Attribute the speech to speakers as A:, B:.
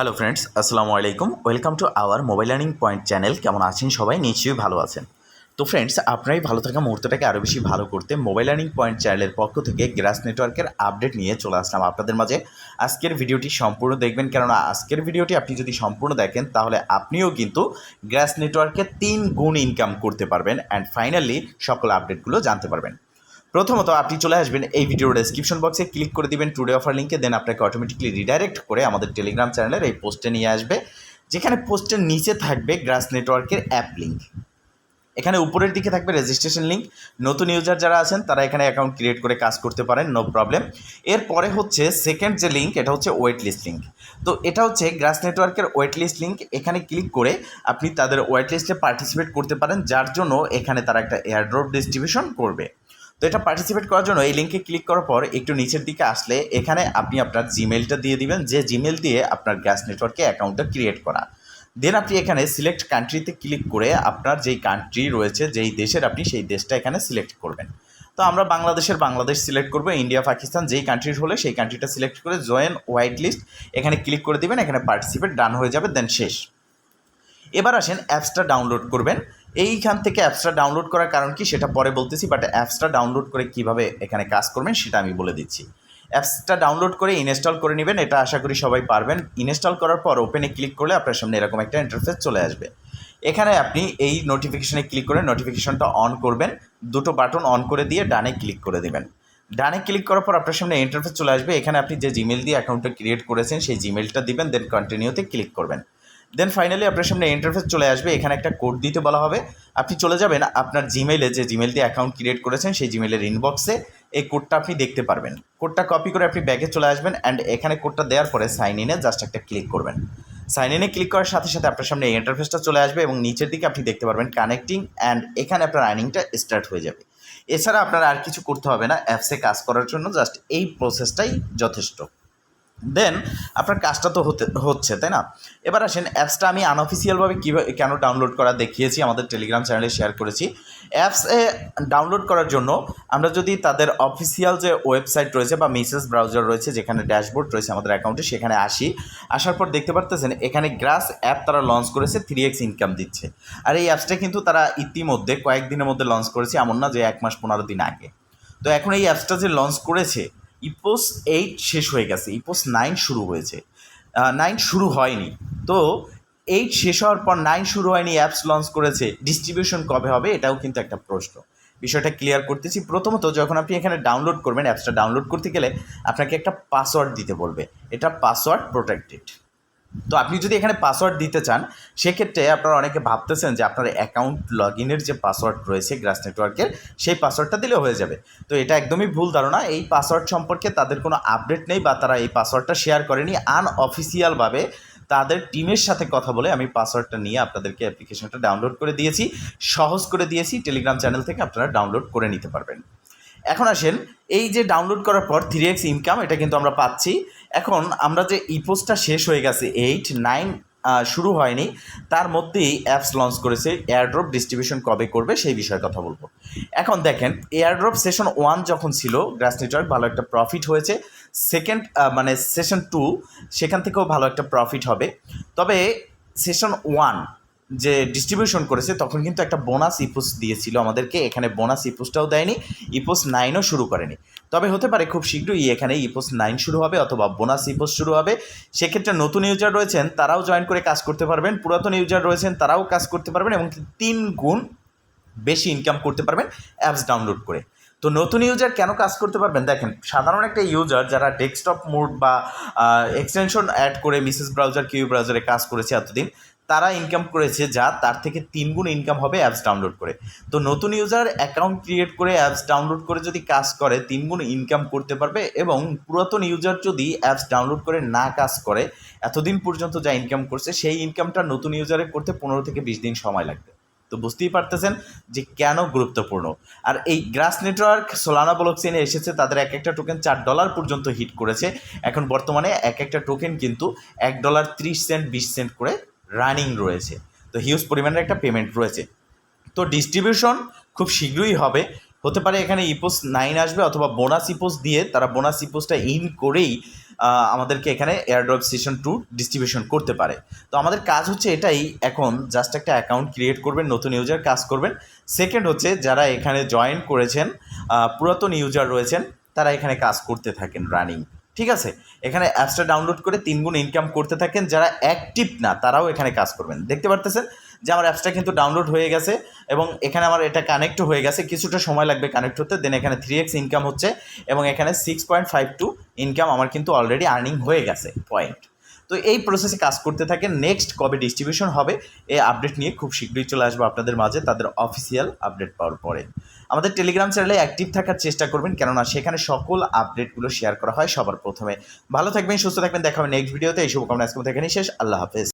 A: Hello friends আসসালামু আলাইকুম welcome to our mobile learning point channel কেমন আছেন সবাই? নিশ্চয়ই ভালো আছেন। তো ফ্রেন্ডস আপনারাই ভালো থাকা মুহূর্তটাকে আরও বেশি ভালো করতে মোবাইল লার্নিং পয়েন্ট চ্যানেলের পক্ষ থেকে গ্রাস নেটওয়ার্কের আপডেট নিয়ে চলে আসলাম আপনাদের মাঝে। আজকের ভিডিওটি সম্পূর্ণ দেখবেন, কেননা আজকের ভিডিওটি আপনি যদি সম্পূর্ণ দেখেন, তাহলে আপনিও কিন্তু গ্রাস নেটওয়ার্কে তিন গুণ ইনকাম করতে পারবেন। অ্যান্ড ফাইনালি সকল আপডেটগুলো জানতে পারবেন। প্রথমত আপনি চলে আসবেন এই ভিডিওর ডেসক্রিপশন বক্সে ক্লিক করে দিবেন টুডে অফার লিঙ্কে দেন আপনাকে অটোমেটিকলি রিডাইরেক্ট করে আমাদের টেলিগ্রাম চ্যানেলের এই পোস্টে নিয়ে আসবে, যেখানে পোস্টের নিচে থাকবে গ্রাস নেটওয়ার্কের অ্যাপ লিঙ্ক এখানে উপরের দিকে থাকবে রেজিস্ট্রেশন লিঙ্ক নতুন ইউজার যারা আছেন, তারা এখানে অ্যাকাউন্ট ক্রিয়েট করে কাজ করতে পারেন নো প্রবলেম এরপরে হচ্ছে সেকেন্ড যে লিঙ্ক এটা হচ্ছে ওয়েট লিস্ট লিঙ্ক তো এটা হচ্ছে গ্রাস নেটওয়ার্কের ওয়েট লিস্ট লিঙ্ক এখানে ক্লিক করে আপনি তাদের ওয়েট লিস্টে পার্টিসিপেট করতে পারেন, যার জন্য এখানে তারা একটা এয়ারড্রপ ডিস্ট্রিবিউশন করবে। তো এটা পার্টিসিপেট করার জন্য এই লিঙ্কে ক্লিক করার পর একটু নিচের দিকে আসলে এখানে আপনি আপনার জিমেলটা দিয়ে দিবেন। যে জিমেল দিয়ে আপনার গ্যাস নেটওয়ার্কে অ্যাকাউন্টটা ক্রিয়েট করা। দেন আপনি এখানে সিলেক্ট কান্ট্রিতে ক্লিক করে আপনার যেই কান্ট্রি রয়েছে, যেই দেশের আপনি সেই দেশটা এখানে সিলেক্ট করবেন। তো আমরা বাংলাদেশের বাংলাদেশ সিলেক্ট করব ইন্ডিয়া পাকিস্তান যেই কান্ট্রির হলে সেই কান্ট্রিটা সিলেক্ট করে জয়েন হোয়াইট লিস্ট এখানে ক্লিক করে দিবেন, এখানে পার্টিসিপেট ডান হয়ে যাবে দেন শেষ। এবার আসেন অ্যাপসটা ডাউনলোড করবেন। এইখান থেকে অ্যাপসটা ডাউনলোড করার কারণ কি সেটা পরে বলতেছি বাট অ্যাপসটা ডাউনলোড করে কীভাবে এখানে কাজ করবেন সেটা আমি বলে দিচ্ছি। অ্যাপসটা ডাউনলোড করে ইনস্টল করে নেবেন, এটা আশা করি সবাই পারবেন। ইনস্টল করার পর ওপেনে ক্লিক করলে আপনার সামনে এরকম একটা ইন্টারফেস চলে আসবে। এখানে আপনি এই নোটিফিকেশনে ক্লিক করে নোটিফিকেশনটা অন করবেন, দুটো বাটন অন করে দিয়ে ডানে ক্লিক করে দেবেন। ডানে ক্লিক করার পর আপনার সামনে ইন্টারফেস চলে আসবে, এখানে আপনি যে জিমেল দিয়ে অ্যাকাউন্টটা ক্রিয়েট করেছেন, সেই জিমেলটা দিবেন দেন কন্টিনিউতে ক্লিক করবেন। দেন ফাইনালি আপনার সামনে ইন্টারফেস চলে আসবে, এখানে একটা কোড দিতে বলা হবে। আপনি চলে যাবেন আপনার জিমেলে যে জিমেল দিয়ে অ্যাকাউন্ট ক্রিয়েট করেছেন, সেই জিমেলের ইনবক্সে এই কোডটা আপনি দেখতে পারবেন। কোডটা কপি করে আপনি ব্যাগে চলে আসবেন অ্যান্ড এখানে কোডটা দেওয়ার পরে সাইন ইনে জাস্ট একটা ক্লিক করবেন। সাইন ইনে ক্লিক করার সাথে সাথে আপনার সামনে এই ইন্টারফেসটা চলে আসবে এবং নিচের দিকে আপনি দেখতে পারবেন কানেক্টিং অ্যান্ড এখানে আপনার আর্নিংটা স্টার্ট হয়ে যাবে। এছাড়া আপনার আর কিছু করতে হবে না অ্যাপসে কাজ করার জন্য জাস্ট এই প্রসেসটাই যথেষ্ট। দেন আপনার কাজটা তো হতে, হচ্ছে, তাই না? এবার আসেন অ্যাপসটা আমি আনঅফিসিয়ালভাবে কীভাবে, কেন ডাউনলোড করা দেখিয়েছি, আমাদের টেলিগ্রাম চ্যানেলে শেয়ার করেছি। অ্যাপসে ডাউনলোড করার জন্য আমরা যদি তাদের অফিসিয়াল যে ওয়েবসাইট রয়েছে বা মেসেজ ব্রাউজার রয়েছে, যেখানে ড্যাশবোর্ড রয়েছে আমাদের অ্যাকাউন্টে সেখানে আসি। আসার পর দেখতে পারতেছেন, এখানে গ্রাস অ্যাপ তারা লঞ্চ করেছে থ্রি এক্স ইনকাম দিচ্ছে। আর এই অ্যাপসটা কিন্তু তারা ইতিমধ্যে কয়েকদিনের মধ্যে লঞ্চ করেছে, এমন না যে এক মাস, পনেরো দিন আগে। তো এখন এই অ্যাপসটা যে লঞ্চ করেছে ইপোস এইট শেষ হয়ে গেছে ইপোস নাইন শুরু হয়েছে। নাইন শুরু হয়নি। তো এইট শেষ হওয়ার পর নাইন শুরু হয়নি অ্যাপস লঞ্চ করেছে ডিস্ট্রিবিউশন কবে হবে এটাও কিন্তু একটা প্রশ্ন। বিষয়টা ক্লিয়ার করতেছি। প্রথমত যখন আপনি এখানে ডাউনলোড করবেন অ্যাপসটা ডাউনলোড করতে গেলে আপনাকে একটা পাসওয়ার্ড দিতে বলবে। এটা পাসওয়ার্ড প্রোটেক্টেড তো আপনি যদি এখানে পাসওয়ার্ড দিতে চান, সেক্ষেত্রে আপনারা অনেকে ভাবতেছেন যে আপনার অ্যাকাউন্ট লগ ইনের যে পাসওয়ার্ড রয়েছে গ্রাস নেটওয়ার্কের সেই পাসওয়ার্ডটা দিলে হয়ে যাবে। তো এটা একদমই ভুল ধারণা। এই পাসওয়ার্ড সম্পর্কে তাদের কোনো আপডেট নেই বা তারা এই পাসওয়ার্ডটা শেয়ার করেনি। আনঅফিসিয়ালভাবে তাদের টিমের সাথে কথা বলে আমি পাসওয়ার্ডটা নিয়ে আপনাদেরকে অ্যাপ্লিকেশনটা ডাউনলোড করে দিয়েছি। সহজ করে দিয়েছি। টেলিগ্রাম চ্যানেল থেকে আপনারা ডাউনলোড করে নিতে পারবেন। এখন আসেন, এই যে ডাউনলোড করার পর থ্রি এক্স ইনকাম এটা কিন্তু আমরা পাচ্ছি। এখন আমরা যে ইপোস্টটা শেষ হয়ে গেছে এইট নাইন শুরু হয়নি, তার মধ্যেই অ্যাপস লঞ্চ করেছে এয়ারড্রপ ডিস্ট্রিবিউশন কবে করবে সেই বিষয়ে কথা বলব। এখন দেখেন এয়ারড্রপ সেশন ওয়ান যখন ছিল গ্রাস নেটওয়ার্ক ভালো একটা প্রফিট হয়েছে। সেকেন্ড মানে সেশন টু সেখান থেকেও ভালো একটা প্রফিট হবে। তবে সেশন ওয়ান যে ডিস্ট্রিবিউশন করেছে, তখন কিন্তু একটা বোনাস ইপোস দিয়েছিল আমাদেরকে। এখানে বোনাস ইপোসটাও দেয়নি ইপোস নাইনও শুরু করেনি। তবে হতে পারে খুব শীঘ্রই এখানে ইপোস নাইন শুরু হবে অথবা বোনাস ইপোস শুরু হবে। সেক্ষেত্রে নতুন ইউজার রয়েছেন, তারাও জয়েন করে কাজ করতে পারবেন। পুরাতন ইউজার রয়েছেন, তারাও কাজ করতে পারবেন এবং তিন গুণ বেশি ইনকাম করতে পারবেন অ্যাপস ডাউনলোড করে। তো নতুন ইউজার কেন কাজ করতে পারবেন? দেখেন, সাধারণ একটা ইউজার যারা ডেস্কটপ মোড বা এক্সটেনশন অ্যাড করে মিসেস ব্রাউজার কিউ ব্রাউজারে কাজ করেছে এতদিন তারা ইনকাম করেছে যা তার থেকে তিন গুণ ইনকাম হবে অ্যাপস ডাউনলোড করে। তো নতুন ইউজার অ্যাকাউন্ট ক্রিয়েট করে অ্যাপস ডাউনলোড করে যদি কাজ করে তিন গুণ ইনকাম করতে পারবে এবং পুরাতন ইউজার যদি অ্যাপস ডাউনলোড করে না কাজ করে, এতদিন পর্যন্ত যা ইনকাম করছে, সেই ইনকামটা নতুন ইউজারে করতে পনেরো থেকে বিশ দিন সময় লাগবে। তো বুঝতেই পারতেছেন যে কেন গুরুত্বপূর্ণ। আর এই গ্রাস নেটওয়ার্ক সোলানা ব্লকচেনে এসেছে, তাদের এক একটা টোকেন চার ডলার পর্যন্ত হিট করেছে। এখন বর্তমানে এক একটা টোকেন কিন্তু এক ডলার ত্রিশ সেন্ট বিশ সেন্ট করে রানিং রয়েছে। তো হিউজ পরিমাণের একটা পেমেন্ট রয়েছে। তো ডিস্ট্রিবিউশন খুব শীঘ্রই হবে। হতে পারে এখানে ইপোস নাইন আসবে অথবা বোনাস ইপোস দিয়ে তারা বোনাস ইপোসটা ইন করেই আমাদেরকে এখানে এয়ারড্রপ সেশন টু ডিস্ট্রিবিউশন করতে পারে। তো আমাদের কাজ হচ্ছে এটাই, এখন জাস্ট একটা অ্যাকাউন্ট ক্রিয়েট করবেন, নতুন ইউজার কাজ করবেন। সেকেন্ড হচ্ছে যারা এখানে জয়েন করেছেন পুরাতন ইউজার রয়েছেন, তারা এখানে কাজ করতে থাকেন রানিং ঠিক আছে? এখানে অ্যাপসটা ডাউনলোড করে তিন গুণ ইনকাম করতে থাকেন যারা অ্যাক্টিভ না, তারাও এখানে কাজ করবেন। দেখতে পারতেছেন যে আমার অ্যাপসটা কিন্তু ডাউনলোড হয়ে গেছে এবং এখানে আমার এটা কানেক্ট হয়ে গেছে। কিছুটা সময় লাগবে কানেক্ট হতে দেন এখানে থ্রি এক্স ইনকাম হচ্ছে এবং এখানে six point five two income আমার কিন্তু অলরেডি আর্নিং হয়ে গেছে পয়েন্ট তো এই প্রসেসে কাজ করতে থাকে। নেক্সট কবে ডিস্ট্রিবিউশন হবে এই আপডেট নিয়ে খুব শীঘ্রই চলে আসব আপনাদের মাঝে, তাদের অফিসিয়াল আপডেট পাওয়ার পরে। আমাদের টেলিগ্রাম চ্যানেলে অ্যাক্টিভ থাকার চেষ্টা করবেন, কেননা সেখানে সকল আপডেটগুলো শেয়ার করা হয় সবার প্রথমে। ভালো থাকবেন, সুস্থ থাকবেন, দেখা হবে নেক্সট ভিডিওতে এই শুভকামনা আজকে থেকে শেষ। আল্লাহ হাফেজ।